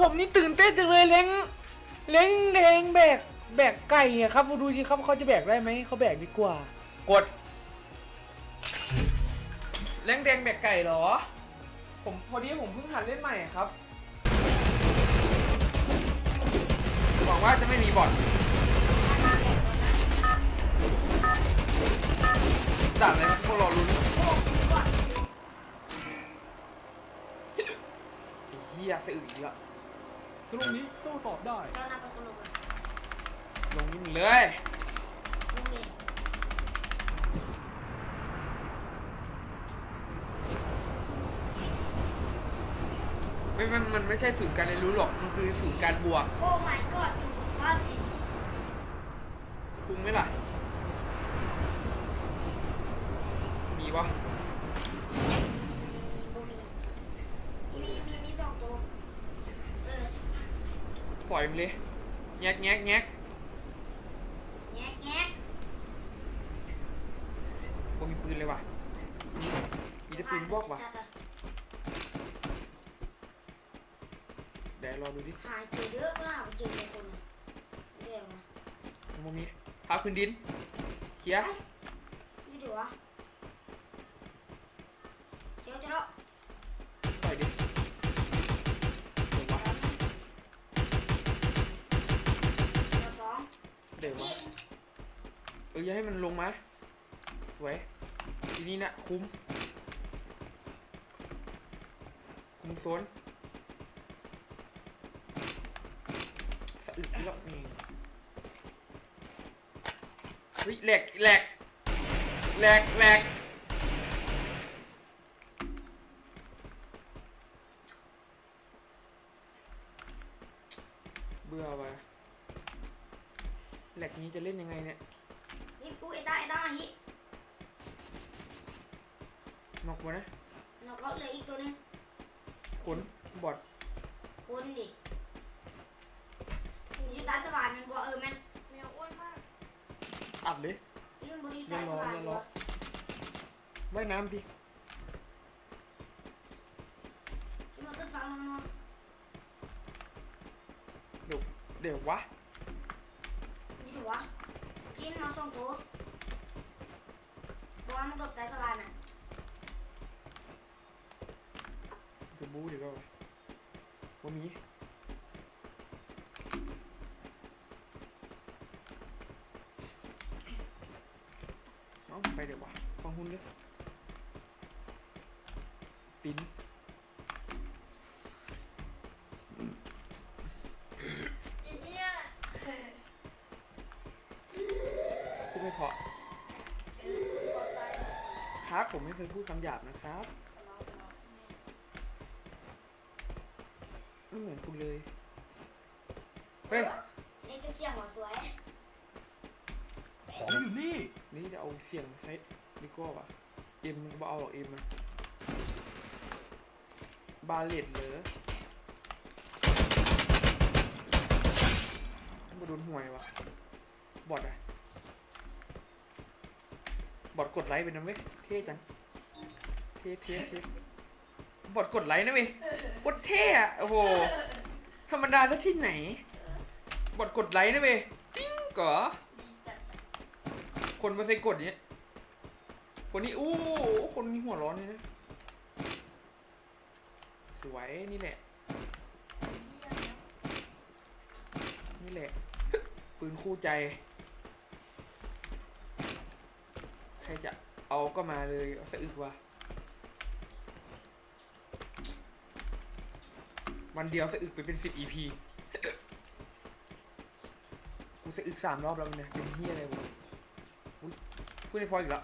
ผมนี่ตื่นเต้นจังเลยเล้งเล้งแดงแบกแบกไก่อะครับดูดิครับเขาจะแบกได้ไหมเขาแบกดีกว่า กดเล้งแดงแบกไก่เหรอ ผมพอดีผมเพิ่งหัดเล่นใหม่ครับหวังว่าจะไม่มีบอทด่านอะไรนะพวกเราลุ้นไอ้เหี้ยสะอึกอีกแล้ว ตรงนี้โต้ตอบได้เจ้าหน้าเป็นคนลงมาลงนี่มันเลยลุงนี่ไม่มันมันไม่ใช่ศูนย์การเรียนรู้หรอก มันคือศูนย์การบวกโอ้ my god ถูกว่าสิคุ้มไหมล่ะ มีปะ บ่มีมีมีมีสองตัวเออ ปล่อย มันเลยแงกแงกแงกแงะแงะบ่มีปืนเลยว่ะมีแต่ปืนบอกว่ะจัดอะเดี๋ยวรอดูดิหายเจอเยอะมากเจอคนอะเรียกว่ามันบ่มีพาพื้นดินเคลียร์ไม่ดูวะเจ้าจะเลา เดี๋ยววะเอออย่าให้มันลงมาสวยทีนี้นะคุ้ม คุ้มโซนสะอึกอีกแล้วนี่เฮ้ยแหลกแหลกแหลกแหลกเบื่อว่ะ แหลกนี้จะเล่นยังไงเนี่ยนี่กูไอ้ตาไอ้ตามาฮินอกมานะนอกรถเลยอีกตัวหนึงขนบอดคนดิอยู่ใต้สะพานมันบอกเออแม่นแมวอ้วนมากอัดเลยนี่มันบริจาคสะพานอย่าอล้ยู่อวะว่ายน้ำดิที่มันขึ้นฟังแล้วเนาะเดี๋ยวเดี๋ยววะนี่ดู วะกินมาส่งตัวบอกว่ามันหลบใต้สะพานอะเดี๋ยวบู๊ดี๋ยวก็ว่ามีเอาไปเดี๋ยววะฟังหุ้นเลยติ้นพูดไม่เพราะครับผมไม่ เคยพูดคำหยาบนะครับ ไม่เหมือนคุณเลย เฮ้ย นี่ก็เชียงหัวสวยของอยู่นี่ นี่จะเอาเสียงเซตดีกว่าว่ะเอ็มมันบ่เอาหรอกเอ็มมันบาเลตเหรอมาโดนห่วยวะบอดอะบอดกดไลค์เป็นนะเว้ยเท่จัง เท่เท่เท่บอดกดไลค์นะเว้ยโคตรเท่อะโอ้โห ธรรมดาซะที่ไหนบอดกดไลค์นะเว้ยติ้งก่อคนมาใส่กดเนี้ย คนนี้อู้คนนี้หัวร้อนเลยนะ สวยนี่แหละ นี่แหละ ปืนคู่ใจ ใครจะเอาก็มาเลยเอาสะอึกว่ะ วันเดียวสะอึกไปเป็นสิบ EP กูสะอึกสามรอบแล้วเนี่ยเป็นเฮียอะไรวะอุ้ยพูดได้พออีกแล้ว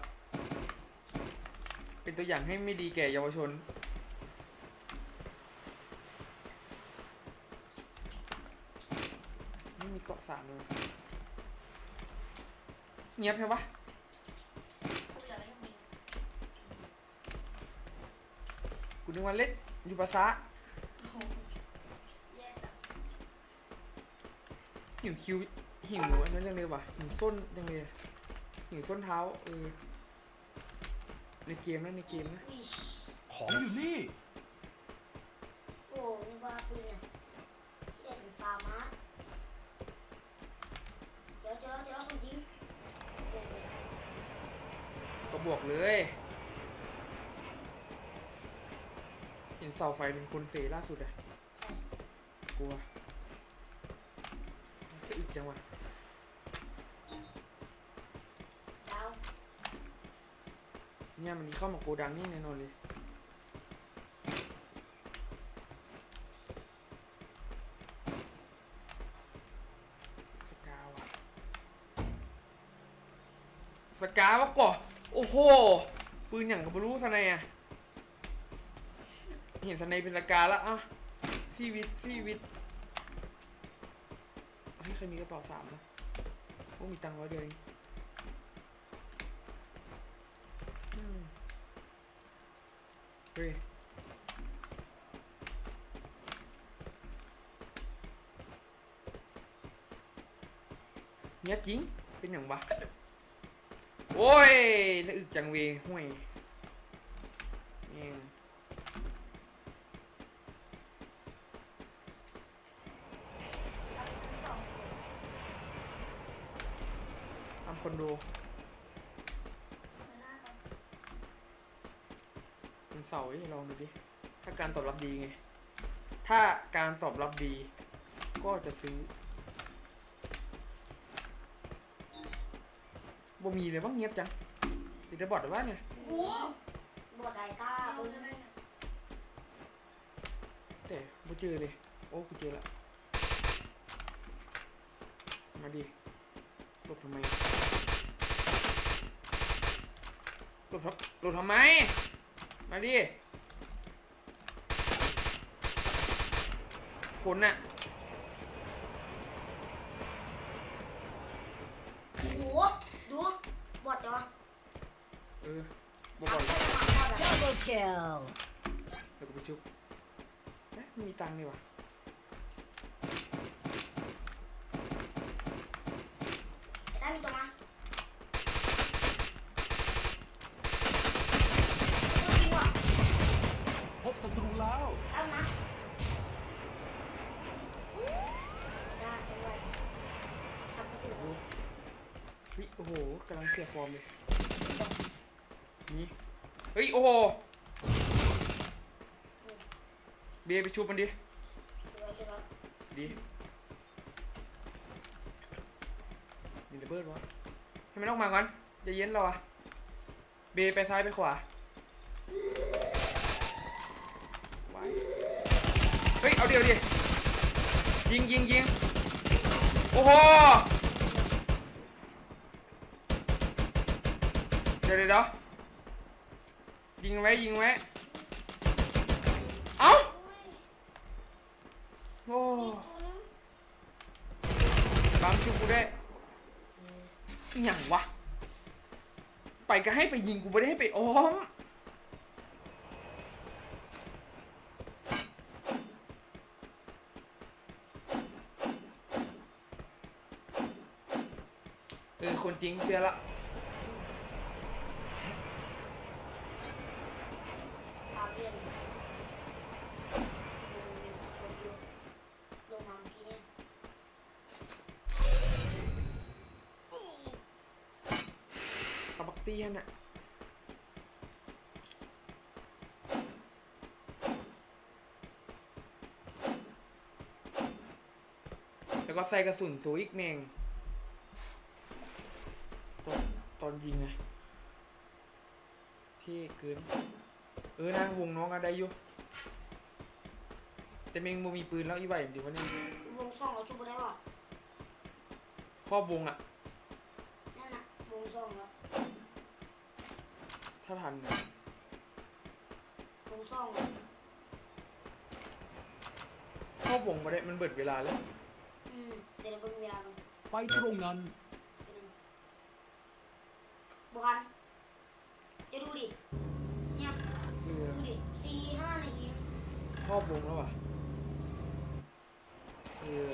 เป็นตัวอย่างให้ไม่ดีแก่เยาวชน ไม่มีเกาะสามเลยเงียบใช่ปะกูนึกว่าเล่นอยู่ภาษา หิวคิวหิวอันนั้นยังเลยว่ะหิวส้นยังเลยหิวส้นเท้าเออในเกมนะในเกมนะของอยู่นี่ โอ้นึว่าปืนอะเรียเป็นฟาร์มาเดี๋ยวเดี๋เดี๋ยวนยิงก็บวกเลยเห็นเสาไฟเป็นคนเสียล่าสุดอะกลัว อึดจังวะดาวเนี่ยมันเข้ามาโกดังนี่แน่นอนเลย สกาวอะสกาวะก่อโอ้โห ปืนอย่างกับบรู้สไนอะเห็นสไนเป็นสกาแล้วอะซีวิตซีวิตเฮ้ ยมีกระเป๋าสามนะโอ้มีตังค์ร้อยเดียวเองเฮ้ยเงียบจริงเป็นอย่างวะ โอ้ยละอึกจังเวห่วยแม่ง ทำคนดู เป็นเสาไอ้ลองดูดิ ถ้าการตอบรับดีไง ถ้าการตอบรับดี ก็จะซื้อบ่มีเลยว่าเงียบจังติดแต่บอดหรือว่าเนี่ยโอ้บอดไดก้าเบิ้งแต่บ่เจอเลย โอ้กูเจอละ มาดิหลบทำไมหลบทำหลบทำไม มาดิคนน่ะโอ้โหดูบอดเดี๋ยวเออบอกก่อนบอดอะ Double kill. เดี๋ยวกูไปชุบเอ๊ะมีตังค์นี่วะไอ้ต้ามีตัวมาตัว พบศัตรูแล้ว เอานะได้เอาไว้ทำกระสุน โอ้ วิโอ้โหกำลังเสียฟอร์มเลยนี่เฮ้ยโอ้โหเบียร์ไปชุบมันดิช่วยช่วยดีมีระเบิดวะให้มันออกมาก่อนอย่าเย็นรอเบไปซ้ายไปขวาไว้เฮ้ยเอาเดี๋ยวดิยิงยิงยิงโอ้โห เดี๋ ยวเดี๋ยวเดี๋ยวยิงไว้ยิงไว้ เอ้า โอ้บางชุกูได้อหย่างวะ ไปก็ให้ไปยิงกูไม่ได้ให้ไปอ้อม เออ คนจริงเชื่อละ ตามเรียนลงมาเมื่อกี้เนี่ย ตะบักเตียนอะแล้วก็ใส่กระสุนสูอีกเมงตอนตอนยิงไงเท่เกิน เออนะวงน้องอะได้อยู่ แต่เมงบ่มีปืนแล้วอีไหวจริงวะเนี่ยวงสองเราชุบได้ป่ะครอบวงอะนั่นน่ะวงสองแล้ว ถ้าทันนะวงสองครอบวงมาได้มันเบิดเวลาแล้ว อืมเดี๋ยวเราเบิ่งเวลากันไปตรงนั้น บุคันจะดูดิ เนี่ย เรือดูดิสี่ห้านาทีครอบวงแล้วว่ะเรือ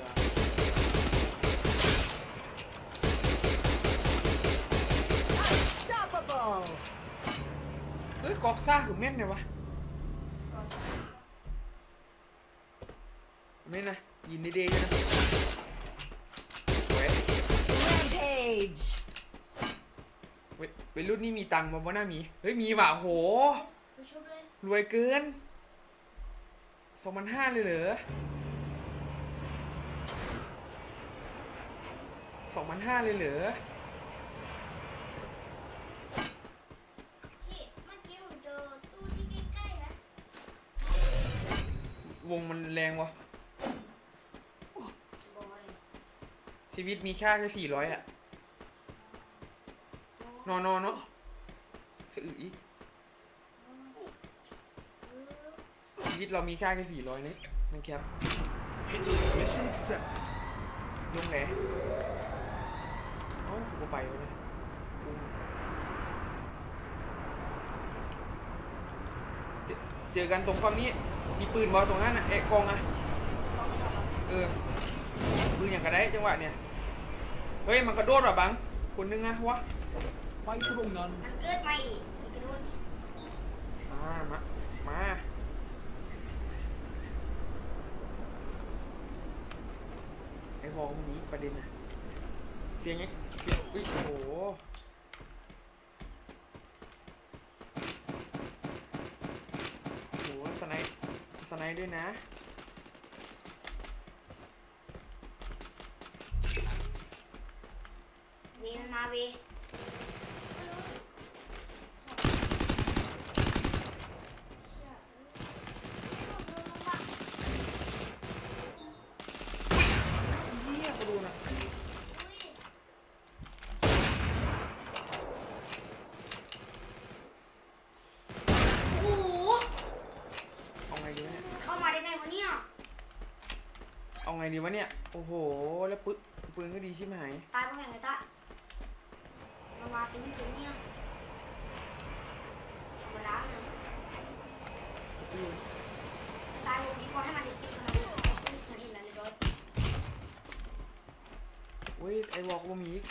Unstoppable. เฮ้ยกอกซ่าคือแม่นเนี่ยวะไม่นะยินดีๆนะเว้ย Rampage. เวัยวัยรุ่นนี่มีตังค์มาบ่น่ามี เฮ้ยมีว่ะโห ไปชุบเลยรวยเกินสองพันห้าเลยเหรอสองพันห้าเลยเหรอ วงมันแรงวะบอยชีวิตมีค่าแค่สี่ร้อยอะนอนนอนเนาะสะอึกอีกชีวิตเรามีค่าแค่สี่ร้อยนะนะครับ Mission accepted. ลงไหนเอ้ากูไปวะเนี่ยกูเจอเจอกันตรงฝั่งนี้ มีปืนบอตรงนั้นอะเอ๊ะกองอะเออปืนอย่างกระได้จังหวะเนี่ยเฮ้ยมันกระโดดว่ะบังคนนึงอะวะไปตรงนั้นมันเกิดใหม่อีกมันกระโดดมามามาไอ้วอลพวกนี้ประเด็นอะเสียงไงเสียงอุ้ยโอ้โห โหสไนด์สไน ด้วยนะเวมันมาวี เฮียกูดูนะ โอ้โห เอาไงดีวะเนี่ย เข้ามาได้ไงวะเนี่ย เอาไงดีวะเนี่ย โอ้โห แล้วปืนปืนก็ดีชิบหาย ตายเพราะแข่งไงตะมันมาถึงถึงเนี่ยธรรมดาเลยตายวงนี้พอให้มันได้คิดขนาดนี้มันเห็นแล้วเลยร้อยเว้ยไอ้วอลกูมีอีก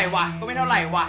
ร่วะก็ไม่เท่าไหร่วะ